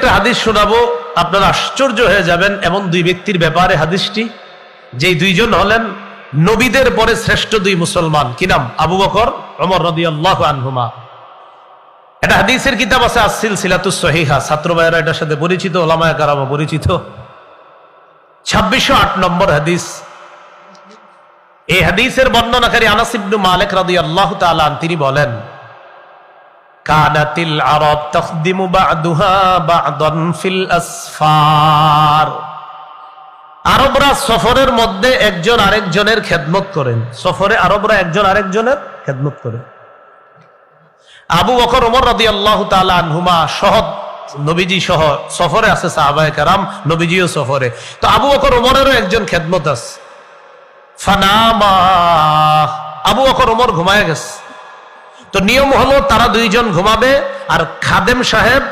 একটা হাদিস শোনাবো, আপনারা আশ্চর্য হয়ে যাবেন এমন দুই ব্যক্তির ব্যাপারে হাদিসটি। যেই দুইজন হলেন নবীদের পরে শ্রেষ্ঠ দুই মুসলমান। কি নাম? আবু বকর অমর রদি আল্লাহ আনহুমা। এটা হাদিসের কিতাব আছে আসিল সিলাতুস সহিহা। ছাত্র ভাইয়েরা এটার সাথে পরিচিত, ওলামায় কারামা পরিচিত। ছাব্বিশশো আট নম্বর হাদিস। এই হাদিসের বর্ণনাকারী আনাস ইবনু মালিক রাদিয়াল্লাহু তাআলা আন তিনি বলেন কানাতিল আরব তাখদিমু বা'দুহা বা'দান ফিল আসফার। আরবরা সফরের মধ্যে একজন আরেকজনের খেদমত করেন। সফরে আরবরা একজন আরেকজনের খেদমত করেন। আবু বকর ওমর রাদিয়াল্লাহু তাআলা আনহুমা সহ নবীজি সহ সফরে আছে সাহাবায়ে কেরাম, নবীজিও সফরে। তো আবু বকর ওমরেরও একজন খেদমত আছে। ফানামা। আবু বকর ওমর ঘুমায় গেছে। তো নিয়ম হলো তারা দুইজন ঘুমাবে আর খাদেম সাহেব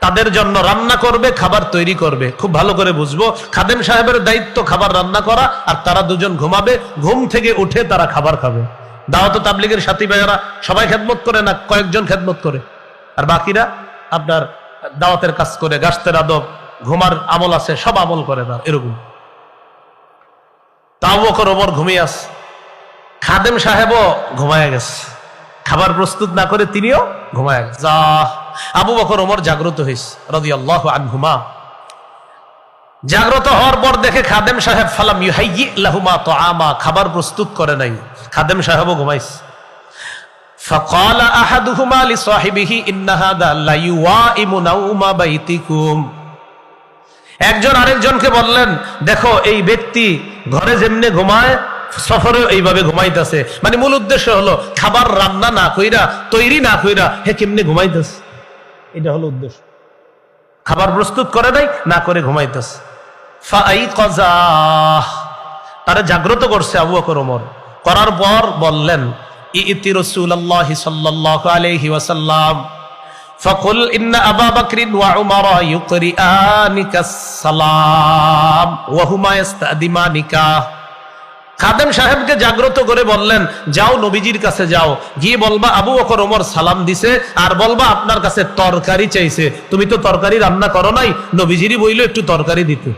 তাদের জন্য রান্না করবে, খাবার তৈরি করবে। খুব ভালো করে বুঝব। খাদেম সাহেবের দায়িত্ব খাবার রান্না করা আর তারা দুজন ঘুমাবে। ঘুম থেকে উঠে তারা খাবার খাবে। দাওয়াত তাবলিগের সাথী ভাইয়ারা সবাই খেদমত করে না, কয়েকজন খেদমত করে। আর বাকিরা আপনার দাওয়াতের কাজ করে, গাছতের আদব, ঘুমার আমল আছে, সব আমল করে না এরকম। তাও বকর ওমর ঘুমিয়ে আস খাদেম সাহেবও ঘুমায় গেছে। খাবার প্রস্তুত না করে তিনিও ঘুমায় গেছে যা আবু বকর ওমর জাগ্রত হয়েছে রদি আল্লাহ আনহুমা জাগ্রত হওয়ার পর দেখে খাদেম সাহেব ফালাম ইউহাইয়ি লাহুমা তো আমা খাবার প্রস্তুত করে নাই খাদেম সাহেবও ঘুমাইছে فقال احدهما لصاحبه ان هذا لا يوائم نوم بيتكم একজন আরেকজনকে বললেন দেখো এই ব্যক্তি ঘরে যেমনে ঘুমায় সফরে এইভাবে ঘুমাইতেছে। মানে মূল উদ্দেশ্য হলো খাবার রান্না না কইরা, তৈরি না কইরা হে কেমনি ঘুমাইতেছে? এটা হলো উদ্দেশ্য। খাবার প্রস্তুত করে নাই, না করে ঘুমাইতেছে। তারা জাগ্রত করছে আবু আকর ওমর। করার পর বললেন, ইতি রসুল্লাহ সাল্লাহ আলহি ওয়াসাল্লাম, ফকুল ইন্না আবা বকরিন ওয়া উমর ইউকরিআনিকা সালাম, ওয়া হুমা ইস্তাদিমানিকা খাদেম সাহেবকে জাগ্রত করে বললেন, যাও নবীজির কাছে যাও। গিয়ে বলবা, আবু বকর ওমর সালাম দিছে আর বলবা, আপনার কাছে তরকারি চাইছে। তুমি তো তরকারি রান্না করো নাই। নবীজিরই বইল একটু তরকারি দিতে।